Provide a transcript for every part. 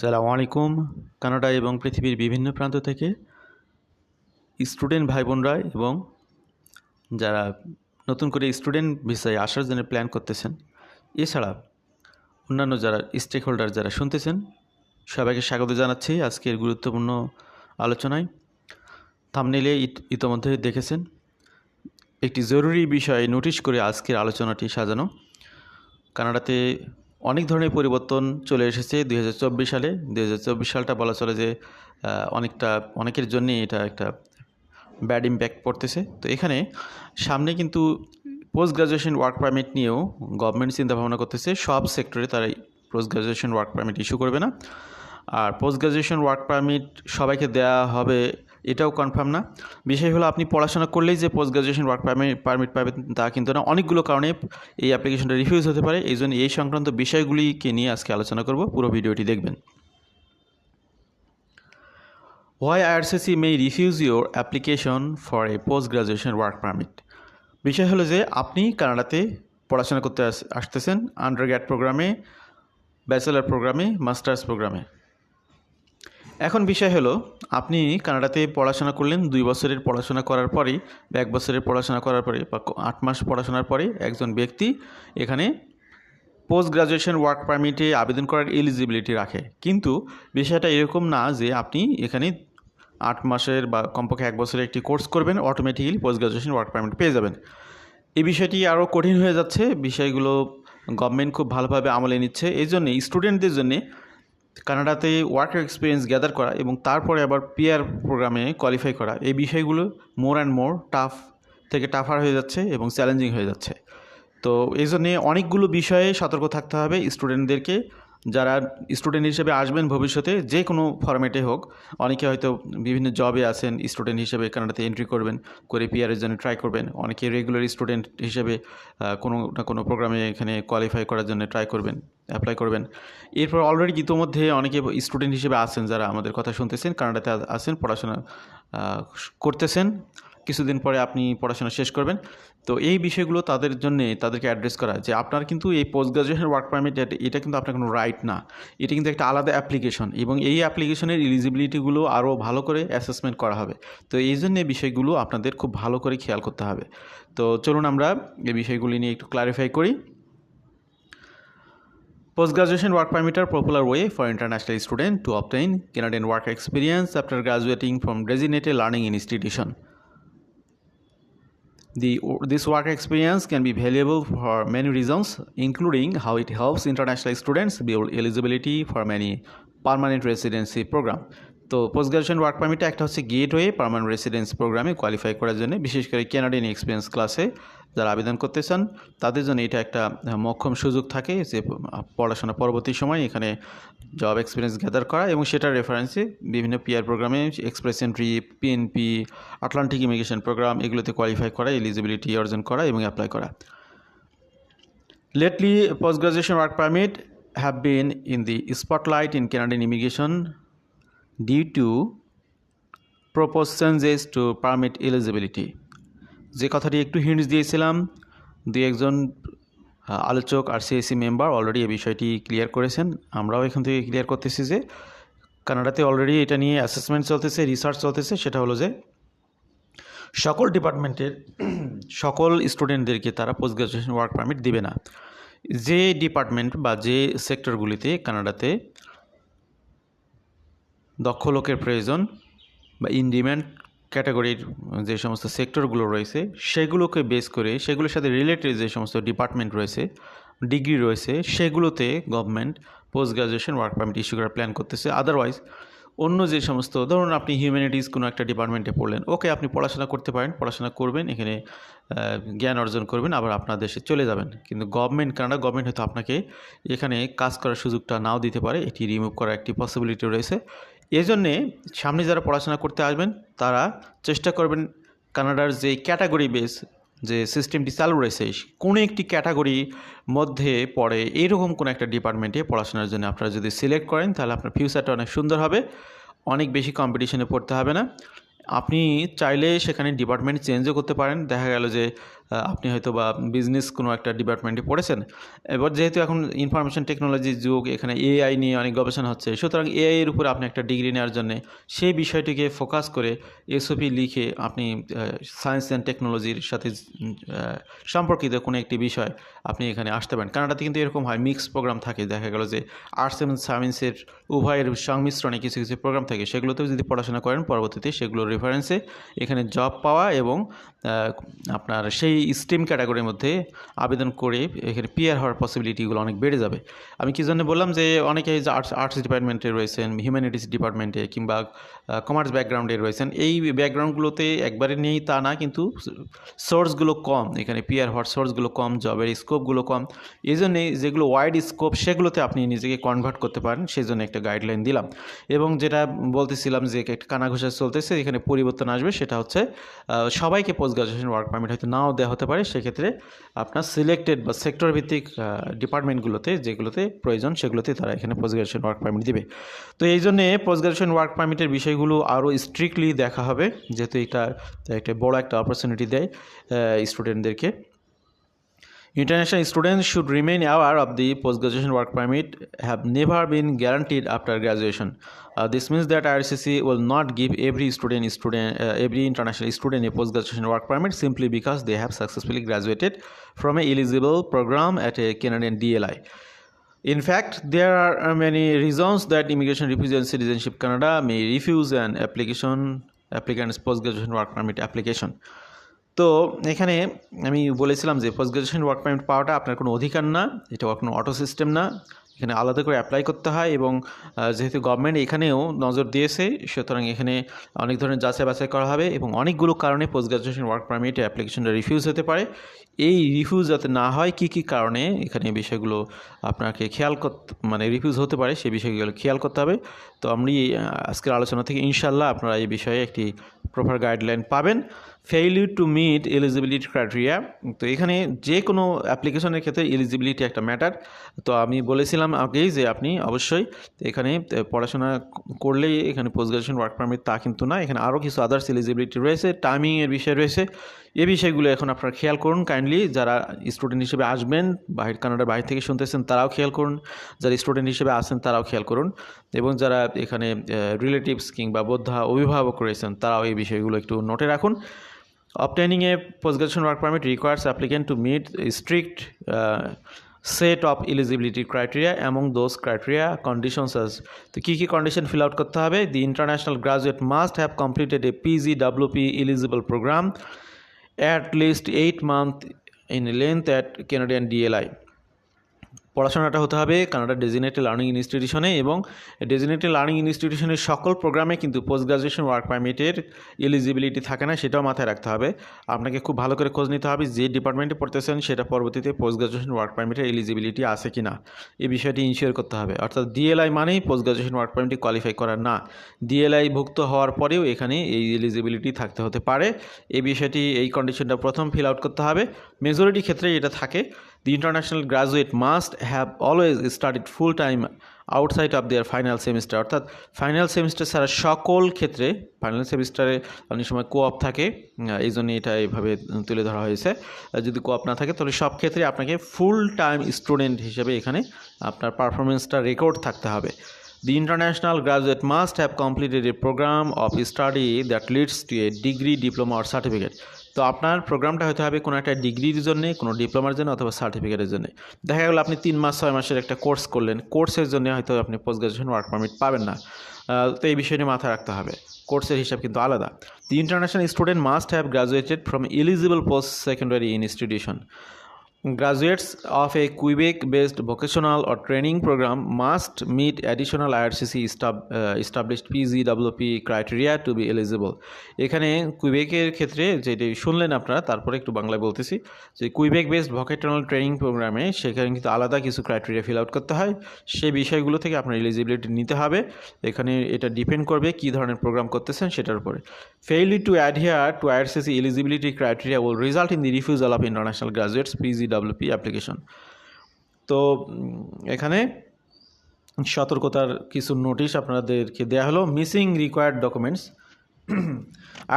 সালামু আলাইকুম। কানাডা এবং পৃথিবীর বিভিন্ন প্রান্ত থেকে স্টুডেন্ট ভাই বোনরা এবং যারা নতুন করে স্টুডেন্ট ভিসায় আসার জন্য প্ল্যান করতেছেন, এছাড়া অন্যান্য যারা স্টেক হোল্ডার যারা শুনতেছেন, সবাইকে স্বাগত জানাচ্ছি আজকের গুরুত্বপূর্ণ আলোচনায়। থামনেলে ইত- ইতোমধ্যে দেখেছেন, একটি জরুরি বিষয় নোটিশ করে আজকের আলোচনাটি সাজানো। কানাডাতে অনেক ধরনের পরিবর্তন চলে এসেছে দু হাজার চব্বিশ সালে। দু হাজার চব্বিশ সালটা বলা চলে যে অনেকটা, অনেকের জন্যই এটা একটা ব্যাড ইম্প্যাক্ট পড়তেছে। তো এখানে সামনে কিন্তু পোস্ট গ্রাজুয়েশন ওয়ার্ক পারমিট নিয়েও গভর্নমেন্ট চিন্তা ভাবনা করতেছে। সব সেক্টরে তারা post graduation work permit issue করবে না। আর পোস্ট গ্রাজুয়েশন ওয়ার্ক পারমিট সবাইকে দেওয়া হবে এটাও কনফার্ম না। বিষয় হলো আপনি পড়াশোনা করলেই যে post graduation work permit permit পাবেন তা কিন্তু না। অনেকগুলো কারণে এই অ্যাপ্লিকেশনটা রিফিউজ হতে পারে। এই জন্য এই সংক্রান্ত বিষয়গুলিকে নিয়ে আজকে আলোচনা করব। পুরো ভিডিওটি দেখবেন। Why IRCC may refuse your application for a post graduation work permit? বিষয় হলো যে আপনি কানাডাতে পড়াশোনা করতে আসতেছেন আন্ডার গ্র্যাড প্রোগ্রামে ব্যাচেলার প্রোগ্রামে মাস্টার্স প্রোগ্রামে এখন বিষয় হলো, আপনি কানাডাতে পড়াশোনা করলেন, দুই বছরের পড়াশোনা করার পরেই, বা এক বছরের পড়াশোনা করার পরে বা আট মাস পড়াশোনার পরে একজন ব্যক্তি এখানে পোস্ট গ্রাজুয়েশন ওয়ার্ক পারমিটে আবেদন করার এলিজিবিলিটি রাখে। কিন্তু বিষয়টা এরকম না যে আপনি এখানে আট মাসের বা কমপক্ষে এক বছরের একটি কোর্স করবেন automatically post graduation work permit পেয়ে যাবেন। এই বিষয়টি আরও কঠিন হয়ে যাচ্ছে, বিষয়গুলো গভর্নমেন্ট খুব ভালোভাবে আমলে নিচ্ছে। এই জন্যে স্টুডেন্টদের জন্যে কানাডাতে ওয়ার্ক এক্সপিরিয়েন্স গ্যাদার করা এবং তারপরে আবার পিআর প্রোগ্রামে কোয়ালিফাই করা। এই বিষয়গুলো মোর অ্যান্ড মোর টাফ থেকে টাফার হয়ে যাচ্ছে এবং চ্যালেঞ্জিং হয়ে যাচ্ছে। তো এই জন্যে অনেকগুলো বিষয়ে সতর্ক থাকতে হবে স্টুডেন্টদেরকে যারা স্টুডেন্ট হিসেবে আসবেন ভবিষ্যতে, যে কোনো ফরম্যাটে হোক, অনেকে হয়তো বিভিন্ন জবে আছেন স্টুডেন্ট হিসেবে কানাডাতে এন্ট্রি করবেন, করে পিআরের জন্য ট্রাই করবেন, অনেকে রেগুলার স্টুডেন্ট হিসেবে কোনো না কোনো প্রোগ্রামে এখানে কোয়ালিফাই করার জন্য ট্রাই করবেন অ্যাপ্লাই করবেন। এরপর অলরেডি ইতোমধ্যে অনেকে স্টুডেন্ট হিসেবে আছেন, যারা আমাদের কথা শুনতেছেন, কানাডাতে আছেন, পড়াশোনা করতেছেন, কিছুদিন পরে আপনি পড়াশোনা শেষ করবেন। তো এই বিষয়গুলো তাদের জন্য তাদেরকে অ্যাড্রেস করা যে আপনার কিন্তু এই পোস্ট গ্রাজুয়েশন ওয়ার্ক পারমিট এটা কিন্তু আপনার কোনো রাইট না। এটা কিন্তু একটা আলাদা অ্যাপ্লিকেশন এবং এই অ্যাপ্লিকেশনের এলিজিবিলিটিগুলো আরও ভালো করে অ্যাসেসমেন্ট করা হবে। তো এই জন্য বিষয়গুলো আপনাদের খুব ভালো করে খেয়াল করতে হবে। তো চলুন আমরা এই বিষয়গুলি নিয়ে একটু ক্লারিফাই করি। Post graduation work permit are popular way for international students to obtain Canadian work experience after graduating from designated learning institution. The, this work experience can be valuable for many reasons, including how it helps international students build eligibility for many permanent residency program. তো post graduation work পারমিটে একটা হচ্ছে gateway permanent residence প্রোগ্রামে qualify করার জন্য বিশেষ করে Canadian experience ক্লাসে যারা আবেদন করতে চান তাদের জন্য এটা একটা মক্ষম সুযোগ থাকে যে পড়াশোনা পরবর্তী সময় এখানে জব এক্সপিরিয়েন্স গ্যাদার করা এবং সেটার রেফারেন্সে বিভিন্ন পিআর প্রোগ্রামে express entry PNP Atlantic immigration program এগুলোতে কোয়ালিফাই করা এলিজিবিলিটি অর্জন করা এবং অ্যাপ্লাই করা। Lately, post-graduation work permit have been in the spotlight in immigration due to proposed changes to permit eligibility. যে কথাটি একটু হিন্টস দিয়েছিলাম দু একজন আলোচক আর সিএসসি মেম্বার অলরেডি এই বিষয়টি ক্লিয়ার করেছেন আমরাও এখান থেকে ক্লিয়ার করতেছি যে কানাডাতে অলরেডি এটা নিয়ে অ্যাসেসমেন্ট চলতেছে রিসার্চ চলতেছে, সেটা হলো যে সকল ডিপার্টমেন্টের, সকল স্টুডেন্টদেরকে তারা পোস্ট গ্রাজুয়েশন ওয়ার্ক পারমিট দিবে না যে ডিপার্টমেন্ট বা যে সেক্টরগুলিতে কানাডাতে দক্ষ লোকের প্রয়োজন বা ইন ডিম্যান্ড ক্যাটাগরির যে সমস্ত সেক্টরগুলো রয়েছে, সেগুলোকে বেস করে, সেগুলোর সাথে রিলেটেড যে সমস্ত ডিপার্টমেন্ট রয়েছে ডিগ্রি রয়েছে, সেগুলোতে government post graduation work permit issue করার প্ল্যান করতেছে। আদারওয়াইজ অন্য যে সমস্ত, ধরুন আপনি হিউম্যানিটিস কোনো একটা ডিপার্টমেন্টে পড়লেন ওকে আপনি পড়াশোনা করতে পারেন, পড়াশোনা করবেন, এখানে জ্ঞান অর্জন করবেন, আবার আপনার দেশে চলে যাবেন। কিন্তু গভর্নমেন্ট কানাডা গভর্নমেন্ট হয়তো আপনাকে এখানে কাজ করার সুযোগটা নাও দিতে পারে, এটি রিমুভ করার একটি পসিবিলিটি রয়েছে। এজন্যে সামনে যারা পড়াশোনা করতে আসবেন, তারা চেষ্টা করবেন কানাডার যে ক্যাটাগরি বেস, যে সিস্টেমটি চালু রয়েছে কোনো একটি ক্যাটাগরির মধ্যে পড়ে এরকম কোনো একটা ডিপার্টমেন্টে পড়াশোনার জন্য আপনারা যদি সিলেক্ট করেন, তাহলে আপনার ফিউচারটা অনেক সুন্দর হবে। অনেক বেশি কম্পিটিশনে পড়তে হবে না। আপনি চাইলে সেখানে ডিপার্টমেন্ট চেঞ্জও করতে পারেন। দেখা গেল যে আপনি হয়তো বা বিজনেস কোনো একটা ডিপার্টমেন্টে পড়েছেন। এবার যেহেতু এখন ইনফরমেশন টেকনোলজির যুগ, এখানে এআই নিয়ে অনেক গবেষণা হচ্ছে, সুতরাং এআই এর উপরে আপনি একটা ডিগ্রি নেওয়ার জন্য সেই বিষয়টিকে ফোকাস করে এসওপি লিখে আপনি সায়েন্স অ্যান্ড টেকনোলজির সাথে সম্পর্কিত কোনো একটি বিষয় আপনি এখানে আসতে পারেন। কানাডাতে কিন্তু এরকম হয় মিক্স প্রোগ্রাম থাকে। দেখা গেল যে আর্টস এবং সায়েন্সের উভয়ের সংমিশ্রণে কিছু কিছু প্রোগ্রাম থাকে। সেগুলোতেও যদি পড়াশোনা করেন, পরবর্তীতে সেগুলোর রেফারেন্সে এখানে জব পাওয়া এবং আপনার সেই স্ট্রিম ক্যাটাগরির মধ্যে আবেদন করে এখানে পিয়ার হওয়ার পসিবিলিটিগুলো অনেক বেড়ে যাবে। আমি কি জন্য বললাম যে অনেকে যে আর্টস আর্টস ডিপার্টমেন্টে রয়েছেন হিউম্যানিটিস ডিপার্টমেন্টে কিংবা কমার্স ব্যাকগ্রাউন্ডে রয়েছেন, এই ব্যাকগ্রাউন্ডগুলোতে একবারে নেই তা না, কিন্তু সোর্সগুলো কম, এখানে পিয়ার হওয়ার সোর্সগুলো কম জবের স্কোপগুলো কম, এই জন্যে যেগুলো ওয়াইড স্কোপ সেগুলোতে আপনি নিজেকে কনভার্ট করতে পারেন, সেই জন্য একটা গাইডলাইন দিলাম। এবং যেটা বলতেছিলাম যে একটা কানাঘোষা চলতেছে, এখানে পরিবর্তন আসবে, সেটা হচ্ছে সবাইকে পোস্ট গ্রাজুয়েশন ওয়ার্ক পারমিট হয়তো নাও দেওয়া হতে পারে, সেক্ষেত্রে আপনার সিলেক্টেড বা সেক্টর ভিত্তিক ডিপার্টমেন্টগুলোতে যেগুলোতে প্রয়োজন, সেগুলোতে তারা এখানে পোস্ট গ্রাজুয়েশন ওয়ার্ক পারমিট দেবে। তো এই জন্যে পোস্ট গ্রাজুয়েশন ওয়ার্ক পারমিটের বিষয়গুলো আরও স্ট্রিক্টলি দেখা হবে, যেহেতু এটা একটা বড় একটা অপরচুনিটি দেয় স্টুডেন্টদেরকে International students should remain aware of the post-graduation work permit have never been guaranteed after graduation. Uh, this means that IRCC will not give every student, student uh, every international student a post-graduation work permit simply because they have successfully graduated from a eligible program at a Canadian DLI. In fact, there are uh, many reasons that Immigration, Refugee and Citizenship Canada may refuse an application applicant's post-graduation work permit application. তো এখানে আমি বলেছিলাম যে post graduation work permit পাওয়াটা আপনার কোনো অধিকার না, এটা কোনো অটো সিস্টেম না। এখানে আলাদা করে অ্যাপ্লাই করতে হয় এবং যেহেতু গভর্নমেন্ট এখানেও নজর দিয়েছে, সুতরাং এখানে অনেক ধরনের যাচাই বাছাই করা হবে এবং অনেকগুলো কারণে পোস্ট গ্রাজুয়েশন ওয়ার্ক পারমিট অ্যাপ্লিকেশনটা রিফিউজ হতে পারে। এই রিফিউজ যাতে না হয়, কী কী কারণে, এখানে বিষয়গুলো আপনাকে খেয়াল করতে মানে রিফিউজ হতে পারে, সেই বিষয়গুলো খেয়াল করতে হবে। তো আমি আজকের আলোচনা থেকে ইনশাল্লাহ আপনারা এই বিষয়ে একটি প্রপার গাইডলাইন পাবেন। Failure to meet eligibility criteria তো এখানে যে কোনো অ্যাপ্লিকেশনের ক্ষেত্রে এলিজিবিলিটি একটা ম্যাটার তো আমি বলেছিলাম আগেই যে আপনি অবশ্যই এখানে পড়াশোনা করলেই এখানে পোস্ট গ্রাজুয়েশন ওয়ার্ক পারমিট তা কিন্তু না। এখানে আরও কিছু আদার্স এলিজিবিলিটি রয়েছে টাইমিংয়ের বিষয় রয়েছে। এ বিষয়গুলো এখন আপনারা খেয়াল করুন কাইন্ডলি যারা স্টুডেন্ট হিসেবে আসবেন, বাহির কানাডার বাইরে থেকে শুনতেছেন, তারাও খেয়াল করুন। যারা স্টুডেন্ট হিসেবে আসেন তারাও খেয়াল করুন। এবং যারা এখানে রিলেটিভস কিংবা বোদ্ধা অভিভাবক রয়েছেন, তারাও এই বিষয়গুলো একটু নোটে রাখুন। Obtaining a post-graduation work permit requires applicant to meet a strict uh, set of eligibility criteria among those criteria conditions as তো কী কী কন্ডিশন ফিল আউট করতে হবে the international graduate must have completed a PG least eight month in length at Canadian DLI পড়াশোনাটা হতে হবে Canada designated learning ইনস্টিটিউশনে এবং designated learning ইনস্টিটিউশনের সকল প্রোগ্রামে কিন্তু পোস্ট গ্রাজুয়েশন ওয়ার্ক পারমিটের এলিজিবিলিটি থাকে না, সেটাও মাথায় রাখতে হবে। আপনাকে খুব ভালো করে খোঁজ নিতে হবে যে ডিপার্টমেন্টে পড়তেছেন, সেটা পরবর্তীতে পোস্ট গ্রাজুয়েশন ওয়ার্ক পারমিটের এলিজিবিলিটি আছে কি না এই বিষয়টি ইনশিওর করতে হবে। অর্থাৎ ডিএলআই মানেই পোস্ট গ্রাজুয়েশন ওয়ার্ক পারমিটে কোয়ালিফাই করা না। ডিএলআই ভুক্ত হওয়ার পরেও এখানে এই এলিজিবিলিটি থাকতে হতে পারে। এই বিষয়টি, এই কন্ডিশনটা প্রথম ফিল আউট করতে হবে। মেজরিটি ক্ষেত্রে এটা থাকে। The international graduate must have always studied full time outside of their final semester অর্থাৎ ফাইনাল সেমিস্টার ছাড়া সকল ক্ষেত্রে ফাইনাল সেমিস্টারে অনেক সময় কোয়প থাকে। এই জন্য এটা এইভাবে তুলে ধরা হয়েছে। যদি কোয়প না থাকে, তাহলে সব ক্ষেত্রে আপনাকে ফুল টাইম স্টুডেন্ট হিসেবে এখানে আপনার পারফরমেন্সটা রেকর্ড থাকতে হবে। The international graduate must have completed a program of study that leads to a degree diploma or certificate তো আপনার প্রোগ্রামটা হতে হবে কোনো একটা ডিগ্রির জন্য, কোনো ডিপ্লোমার জন্য অথবা সার্টিফিকেটের জন্য। দেখা গেলো আপনি তিন মাস, ছয় মাসের একটা কোর্স করলেন। কোর্সের জন্য হয়তো আপনি পোস্ট গ্রাজুয়েশন ওয়ার্ক পারমিট পাবেন না। তো এই বিষয় নিয়ে মাথায় রাখতে হবে। কোর্সের হিসাব কিন্তু আলাদা। The international student must have graduated from eligible post secondary institution Graduates of a Quebec-based vocational or training program must meet additional IRCC uh, established PGWP criteria to be eligible. এখানে কুইবেকের ক্ষেত্রে যেটি শুনলেন আপনারা তারপরে একটু বাংলায় বলতেছি যে কুইবেক বেসড ভোকেশনাল ট্রেনিং প্রোগ্রামে সেখানে কিন্তু আলাদা কিছু ক্রাইটেরিয়া ফিল আউট করতে হয়। সেই বিষয়গুলো থেকে আপনার এলিজিবিলিটি নিতে হবে। এখানে এটা ডিপেন্ড করবে কী ধরনের প্রোগ্রাম করতেছেন সেটার উপরে। Failure to adhere to IRCC eligibility criteria will result in the refusal of international graduates CWP application তো এখানে সতর্কতার কিছু নোটিশ আপনাদেরকে দেওয়া হলো। Missing required documents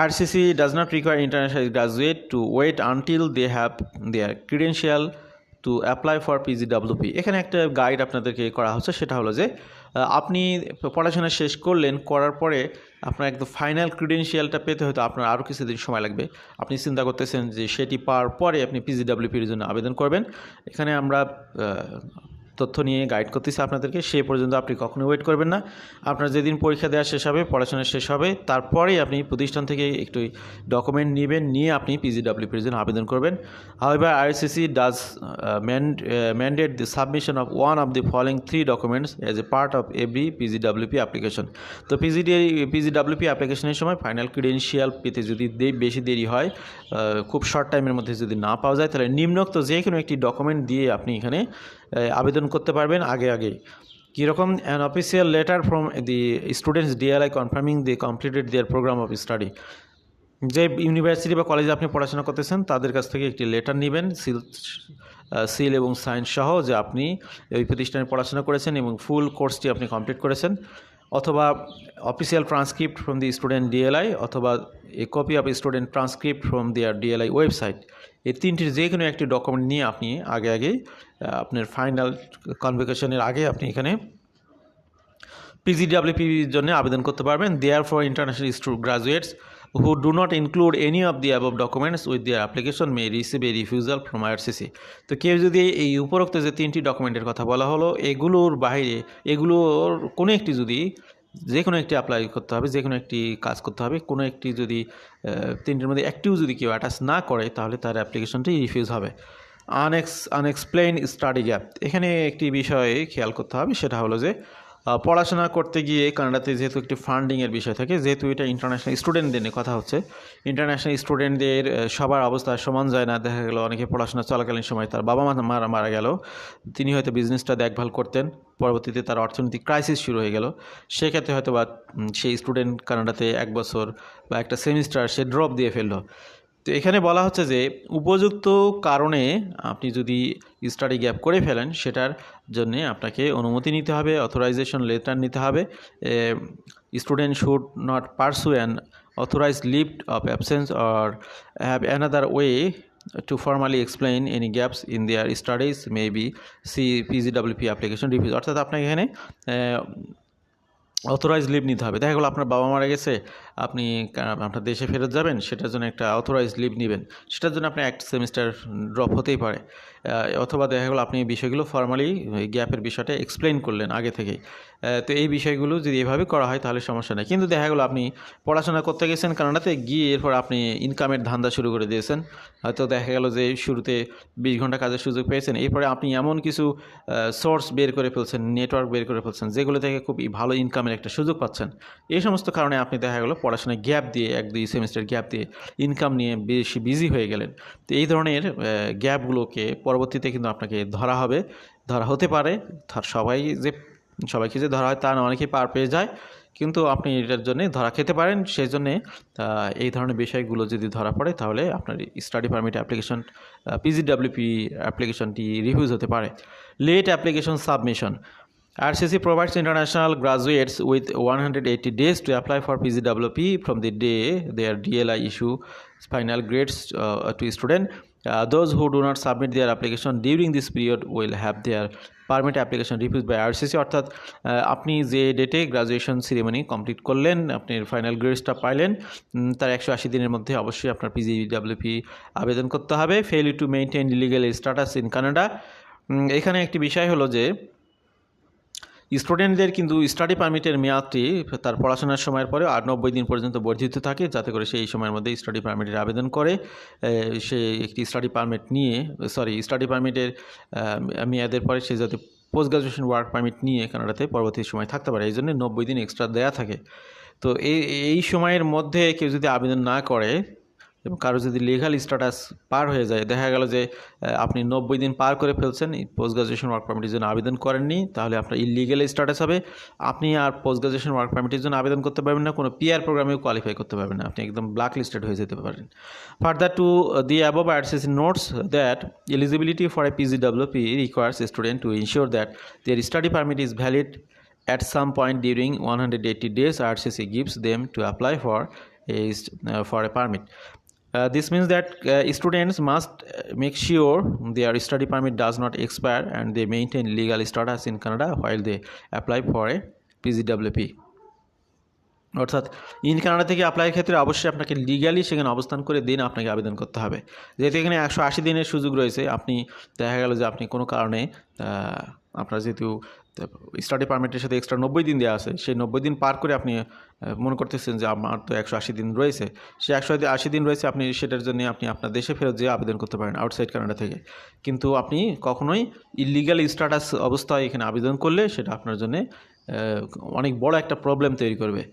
RCC does not require international graduate to wait until they have their credential to apply for PG PGWP এখানে একটা guide আপনাদেরকে করা হচ্ছে, সেটা হলো যে আপনি পড়াশোনা শেষ করলেন, করার পরে আপনার একদম ফাইনাল ক্রিডেন্সিয়ালটা পেতে হয়তো আপনার আরও কিছুদিন সময় লাগবে। আপনি চিন্তা করতেছেন যে সেটি পাওয়ার পরে আপনি পিজিডাব্লিউপির জন্য আবেদন করবেন। এখানে আমরা তথ্য নিয়ে গাইড করতেছি আপনাদেরকে, সে পর্যন্ত আপনি কখনো ওয়েট করবেন না। আপনার যেদিন পরীক্ষা দেওয়া শেষ হবে, পড়াশোনা শেষ হবে, তারপরেই আপনি প্রতিষ্ঠান থেকে একটু ডকুমেন্ট নেবেন, নিয়ে আপনি পিজিডাব্লিউপির জন্য আবেদন করবেন। However ICC does mandate the submission of one of the following three documents as a part of every PGWP application তো পিজিডি পিজিডাব্লিউপি অ্যাপ্লিকেশনের সময় ফাইনাল ক্রিডেন্সিয়াল পেতে যদি দে- বেশি দেরি হয় খুব শর্ট টাইমের মধ্যে যদি না পাওয়া যায়, তাহলে নিম্নোক্ত যে কোনো একটি ডকুমেন্ট দিয়ে আপনি এখানে আবেদন করতে পারবেন আগে আগে। কীরকম an official letter from the student's DLI confirming the completed their program of study যে ইউনিভার্সিটি বা কলেজে আপনি পড়াশোনা করতেছেন, তাদের কাছ থেকে একটি লেটার নেবেন সিল সিল এবং সাইন সহ যে আপনি ওই প্রতিষ্ঠানে পড়াশোনা করেছেন এবং ফুল কোর্সটি আপনি কমপ্লিট করেছেন। অথবা official transcript from the student DLI অথবা a copy of student transcript from their DLI website এই তিনটির যে কোনো একটি ডকুমেন্ট নিয়ে আপনি আগে আগে আপনার ফাইনাল কনভোকেশনের আগে আপনি এখানে পিজিডাব্লিউপির জন্য আবেদন করতে পারবেন। Therefore international graduates who do not include any of the above documents with their application may receive a refusal from IRCC তো কেউ যদি এই উপরোক্ত যে তিনটি ডকুমেন্টের কথা বলা হলো, এগুলোর বাইরে, এগুলোর কোনো একটি যদি যে কোনো একটি অ্যাপ্লাই করতে হবে যে কোনো একটি কাজ করতে হবে, কোনো একটি যদি তিনটির মধ্যে একটিও যদি কেউ অ্যাটাচ না করে, তাহলে তার অ্যাপ্লিকেশনটি রিফিউজ হবে। আনএক্স আনএক্সপ্লেইন স্টাডি গ্যাপ এখানে একটি বিষয়ে খেয়াল করতে হবে, সেটা হলো যে পড়াশোনা করতে গিয়ে কানাডাতে যেহেতু একটি ফান্ডিংয়ের বিষয় থাকে, যেহেতু এটা ইন্টারন্যাশনাল স্টুডেন্টদের নিয়ে কথা হচ্ছে ইন্টারন্যাশনাল স্টুডেন্টদের সবার অবস্থা সমান যায় না। দেখা গেল অনেকে পড়াশোনা চলাকালীন সময় তার বাবা মা মারা মারা গেল, তিনি হয়তো বিজনেসটা দেখভাল করতেন, পরবর্তীতে তার অর্থনৈতিক ক্রাইসিস শুরু হয়ে গেল। সেক্ষেত্রে হয়তো বা সেই স্টুডেন্ট কানাডাতে এক বছর বা একটা সেমিস্টার সে ড্রপ দিয়ে ফেলল। তো এখানে বলা হচ্ছে যে উপযুক্ত কারণে আপনি যদি স্টাডি গ্যাপ করে ফেলেন, সেটার জন্য আপনাকে অনুমতি নিতে হবে অথরাইজেশন লেটার নিতে হবে। Student should not pursue an authorize leave of absence or have another way to to formally explain any gaps in their studies, maybe see PGWP application reviews অর্থাৎ আপনাকে এখানে অথরাইজ লিভ নিতে হবে। দেখা গেলো আপনার বাবা মারা গেছে আপনি আপনার দেশে ফেরত যাবেন, সেটার জন্য একটা অথরাইজ লিভ নেবেন। সেটার জন্য আপনার এক সেমিস্টার ড্রপ হতেই পারে। অথবা দেখা গেলো আপনি বিষয়গুলো ফর্মালি গ্যাপের বিষয়টা এক্সপ্লেন করলেন আগে থেকেই। তো এই বিষয়গুলো যদি এভাবে করা হয় তাহলে সমস্যা নেই। কিন্তু দেখা গেলো আপনি পড়াশোনা করতে গেছেন কানাডাতে, গিয়ে এরপর আপনি ইনকামের ধান্দা শুরু করে দিয়েছেন। হয়তো দেখা গেল যে শুরুতে বিশ ঘণ্টা কাজের সুযোগ পেয়েছেন, এরপরে আপনি এমন কিছু সোর্স বের করে ফেলছেন নেটওয়ার্ক বের করে ফেলছেন, যেগুলো থেকে খুব ভালো ইনকামের একটা সুযোগ পাচ্ছেন। এই সমস্ত কারণে আপনি দেখা গেলো পড়াশোনায় গ্যাপ দিয়ে, এক দুই সেমিস্টার গ্যাপ দিয়ে ইনকাম নিয়ে বেশি বিজি হয়ে গেলেন। তো এই ধরনের গ্যাপগুলোকে পরবর্তীতে কিন্তু আপনাকে ধরা হবে। ধরা হতে পারে সবাই যে, সবাইকে যে ধরা হয় তা অনেকেই পার পেয়ে যায়। কিন্তু আপনি এটার জন্যে ধরা খেতে পারেন। সেই জন্যে এই ধরনের বিষয়গুলো যদি ধরা পড়ে, তাহলে আপনার স্টাডি পারমিট অ্যাপ্লিকেশন পিজিডাব্লিউপি অ্যাপ্লিকেশনটি রিভিউজ হতে পারে। Late application submission RCC provides international graduates with 180 days to apply for PGWP from the day their DLI issue final grades uh, to student. Uh, those who do not submit their application during this period will have their permit application refuse by RCC অর্থাৎ আপনি যে ডেটে graduation ceremony complete করলেন আপনি final গ্রেডসটা পাইলেন তার একশো আশি দিনের মধ্যে অবশ্যই আপনার পিজিডাব্লিউপি আবেদন করতে হবে fail to maintain legal status in Canada এখানে একটি বিষয় হলো যে স্টুডেন্টদের কিন্তু স্টাডি পারমিটের মেয়াদটি তার পড়াশোনার সময়ের পরে আট নব্বই দিন পর্যন্ত বর্ধিত থাকে, যাতে করে সেই সময়ের মধ্যে স্টাডি পারমিটের আবেদন করে। সে একটি স্টাডি পারমিট নিয়ে, সরি, স্টাডি পারমিটের মেয়াদের পরে সে যাতে পোস্ট গ্রাজুয়েশন ওয়ার্ক পারমিট নিয়ে কানাডাতে পরবর্তী সময় থাকতে পারে, এই জন্য নব্বই দিন এক্সট্রা দেয়া থাকে। তো এই এই সময়ের মধ্যে কেউ যদি আবেদন না করে এবং কারও যদি লিগাল স্ট্যাটাস পার হয়ে যায় দেখা গেল যে আপনি নব্বই দিন পার করে ফেলছেন পোস্ট গ্রাজুয়েশন ওয়ার্ক পারমিটের জন্য আবেদন করেননি তাহলে আপনার ইলিগাল স্ট্যাটাস হবে। আপনি আর পোস্ট গ্রাজুয়েশন ওয়ার্ক পারমিটের জন্য আবেদন করতে পারবেন না কোনো পিআর প্রোগ্রামেও কোয়ালিফাই করতে পারবেন না আপনি একদম ব্ল্যাক লিস্টেড হয়ে যেতে পারেন। Further to the above RCC notes that eligibility for a PGWP requires student to ensure that their study permit is valid at some point during 180 days. RCC gives them to apply for is uh, for a permit. Uh, this means that uh, students must uh, make sure their study permit does not expire and they maintain legal status in Canada while they apply for a PGWP. অর্থাৎ in Canada থেকে অ্যাপ্লাইয়ের ক্ষেত্রে অবশ্যই আপনাকে legally সেখানে অবস্থান করে দিন আপনাকে আবেদন করতে হবে যেহেতু এখানে একশো আশি দিনের সুযোগ রয়েছে আপনি দেখা গেল যে আপনি কোনো কারণে আপনার যেহেতু স্টাডি পারমিটের সাথে এক্সট্রা নব্বই দিন দেওয়া আছে, সেই নব্বই দিন পার করে আপনি মনে করতেছেন যে আমার তো একশো আশি দিন রয়েছে, সেই একশো আশি দিন রয়েছে আপনি সেটার জন্য আপনি আপনার দেশে ফেরত যেয়ে আবেদন করতে পারেন আউটসাইড কানাডা থেকে। কিন্তু আপনি কখনোই ইলিগাল স্ট্যাটাস অবস্থায় এখানে আবেদন করলে সেটা আপনার জন্য অনেক বড় একটা প্রবলেম তৈরি করবে।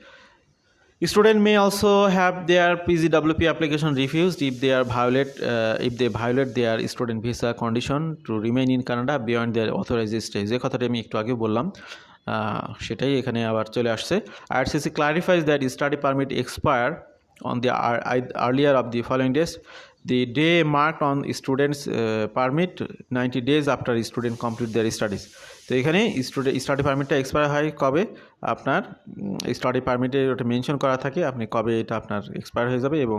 Student may also have their PGWP application refused if they are violate uh, if they violate their student visa condition to remain in Canada beyond their authorized stay যে কথাটা আমি একটু আগে বললাম সেটাই এখানে আবার চলে আসছে IRCC clarifies that study permit expire on the earlier of the following days the day marked on students uh, permit 90 days after student complete their studies. তো এখানে স্টুডেন্ট স্টাডি পারমিটটা এক্সপায়ার হয় কবে? আপনার স্টাডি পারমিটে ওটা মেনশন করা থাকে আপনি কবে এটা আপনার এক্সপায়ার হয়ে যাবে এবং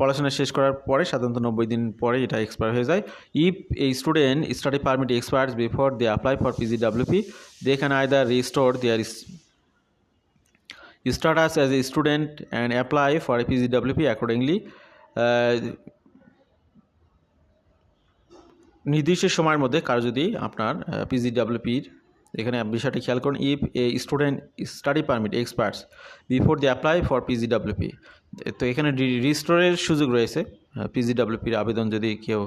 পড়াশোনা শেষ করার পরে সাধারণত নব্বই দিন পরে এটা এক্সপায়ার হয়ে যায়। ইফ এই student study permit expires before they apply for PGWP they can either restore their status as a student and apply for a PGWP accordingly. Uh, নির্দিষ্ট সময়ের মধ্যে কারও যদি আপনার পিজিডাব্লিউপির এখানে বিষয়টি খেয়াল করুন if a student study permit experts before the apply for PGWP তো এখানে রিস্টোরের সুযোগ রয়েছে। পিজিডাব্লিউপির আবেদন যদি কেউ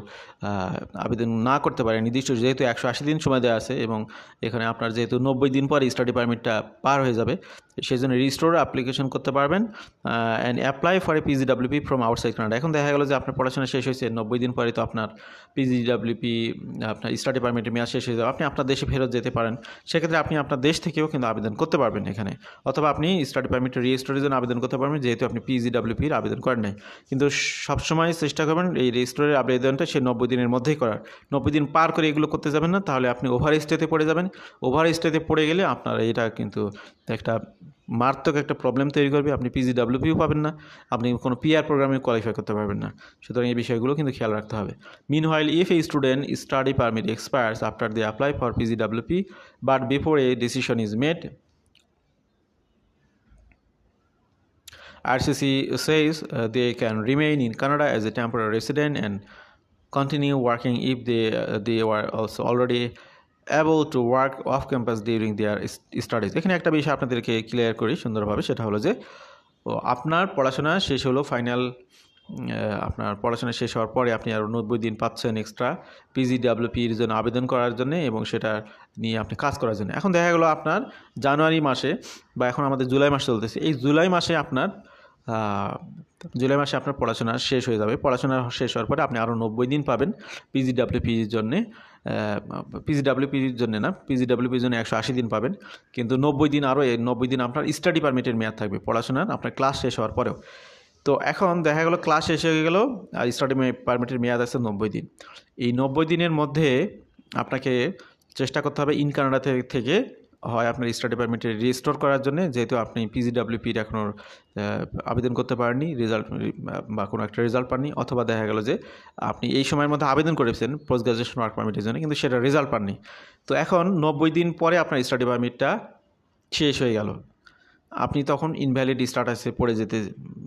আবেদন না করতে পারে, নির্দিষ্ট যেহেতু একশো আশি দিন সময় দেওয়া আছে এবং এখানে আপনার যেহেতু নব্বই দিন পরে স্টাডি পারমিটটা পার হয়ে যাবে সেই জন্য রিস্টোর অ্যাপ্লিকেশন করতে পারবেন and apply for a PGWP from outside Canada এখন দেখা গেলো যে আপনার পড়াশোনা শেষ হয়েছে, নব্বই দিন পরে তো আপনার পিজিডাব্লিউপি আপনার স্টাডি পারমিটের মেয়াদ শেষ হয়ে যাবে। আপনি আপনার দেশে ফেরত যেতে পারেন, সেক্ষেত্রে আপনি আপনার দেশ থেকেও কিন্তু আবেদন করতে পারবেন এখানে, অথবা আপনি স্টাডি পারমিটের রিস্টোরের জন্য আবেদন করতে পারবেন, যেহেতু আপনি পিজিডাব্লিউপির আবেদন করেন নাই। কিন্তু সবসময় চেষ্টা করবেন এই রেজিস্ট্রারের আবেদনটা সে নব্বই দিনের মধ্যেই করার। নব্বই দিন পার করে এগুলো করতে যাবেন না, তাহলে আপনি ওভার স্টেতে পড়ে যাবেন। ওভার স্টেতে পড়ে গেলে আপনার এটা কিন্তু একটা মারাত্মক একটা প্রবলেম তৈরি করবে, আপনি পিজিডাব্লিউপিও পাবেন না, আপনি কোনো পিআর প্রোগ্রামে কোয়ালিফাই করতে পারবেন না। সুতরাং এই বিষয়গুলো কিন্তু খেয়াল রাখতে হবে। Meanwhile if a student study permit expires after they apply for PGWP but before a decision is made RCC says uh, they can remain in Canada as a temporary resident and continue working if they uh, they were also already able to work off campus during their studies. এখানে একটা বিষয় আপনাদেরকে clear করি সুন্দরভাবে সেটা হলো যে আপনার পড়াশোনা শেষ হলো ফাইনাল আপনার পড়াশোনা শেষ হওয়ার পরে আপনি আরও নব্বই দিন পাচ্ছেন এক্সট্রা পিজিডাব্লিউপির জন্য আবেদন করার জন্য এবং সেটা নিয়ে আপনি কাজ করার জন্য। এখন দেখা গেলো আপনার জানুয়ারি মাসে বা এখন আমাদের জুলাই মাস চলতেছে এই জুলাই মাসে আপনার জুলাই মাসে আপনার পড়াশোনা শেষ হয়ে যাবে। পড়াশোনা শেষ হওয়ার পরে আপনি আরও নব্বই দিন পাবেন পিজিডাব্লিউপির জন্যে। পিজিডাব্লিউপির জন্য না পিজিডাব্লিউপির জন্য একশো আশি দিন পাবেন। কিন্তু নব্বই দিন আরও নব্বই দিন আপনার স্টাডি পারমিটের মেয়াদ থাকবে। পড়াশোনার আপনার ক্লাস শেষ হওয়ার পরেও। তো এখন দেখা গেলো ক্লাস শেষ হয়ে গেল আর স্টাডি পারমিটের মেয়াদ আছে নব্বই দিন। এই নব্বই দিনের মধ্যে আপনাকে চেষ্টা করতে হবে ইন কানাডা থেকে হয় আপনার স্টাডি পারমিটে রেজিস্টোর করার জন্য, যেহেতু আপনি পিজিডাব্লিউপির এখনও আবেদন করতে পারেননি রেজাল্ট বা কোনো একটা রেজাল্ট পাননি, অথবা দেখা গেল যে আপনি এই সময়ের মধ্যে আবেদন করেছেন পোস্ট গ্রাজুয়েশন ওয়ার্ক পারমিটের জন্য, কিন্তু সেটা রেজাল্ট পাননি। তো এখন নব্বই দিন পরে আপনার স্টাডি পারমিটটা শেষ হয়ে গেল। আপনি তখন ইনভ্যালিড স্ট্যাটাসে পড়ে যেতে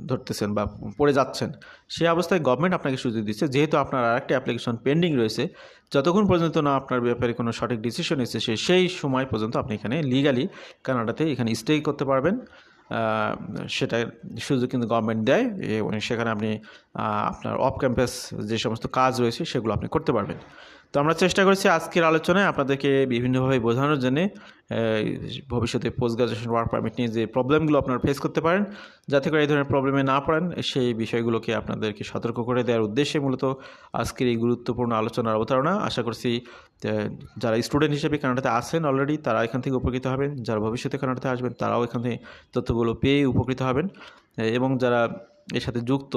ধরতেছেন বা পড়ে যাচ্ছেন, সেই অবস্থায় গভর্নমেন্ট আপনাকে সুযোগ দিচ্ছে। যেহেতু আপনার আরেকটা অ্যাপ্লিকেশন পেন্ডিং রয়েছে, যতক্ষণ পর্যন্ত না আপনার ব্যাপারে কোনো সঠিক ডিসিশন এসেছে সেই সময় পর্যন্ত আপনি এখানে লিগালি কানাডাতে এখানে স্টে করতে পারবেন। সেটা সুযোগ কিন্তু গভর্নমেন্ট দেয় এবং সেখানে আপনি আপনার অফ ক্যাম্পাস যে সমস্ত কাজ রয়েছে, সেগুলো আপনি করতে পারবেন। তো আমরা চেষ্টা করেছি আজকের আলোচনায় আপনাদেরকে বিভিন্নভাবে বোঝানোর জন্য ভবিষ্যতে পোস্ট গ্রাজুয়েশন ওয়ার্ক পারমিট নিয়ে যে প্রবলেমগুলো আপনারা ফেস করতে পারেন, যাতে করে এই ধরনের প্রবলেমে না পড়েন, সেই বিষয়গুলোকে আপনাদেরকে সতর্ক করে দেওয়ার উদ্দেশ্যে মূলত আজকের এই গুরুত্বপূর্ণ আলোচনার অবতারণা। আশা করছি যারা স্টুডেন্ট হিসেবে কানাডাতে আছেন অলরেডি তারা এখান থেকে উপকৃত হবেন। যারা ভবিষ্যতে কানাডাতে আসবেন, তারাও এখান থেকে তথ্যগুলো পেয়ে উপকৃত হবেন। এবং যারা এর সাথে যুক্ত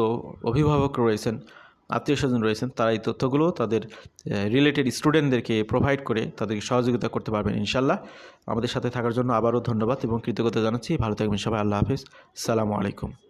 অভিভাবক রয়েছেন আত্মীয় স্বজন রয়েছেন, তারা এই তথ্যগুলো তাদের রিলেটেড স্টুডেন্টদেরকে প্রোভাইড করে তাদেরকে সহযোগিতা করতে পারবেন ইনশাল্লাহ আমাদের সাথে থাকার জন্য আবারও ধন্যবাদ এবং কৃতজ্ঞতা জানাচ্ছি। ভালো থাকবেন সবাই। আল্লাহ হাফিজ। সালামু আলাইকুম।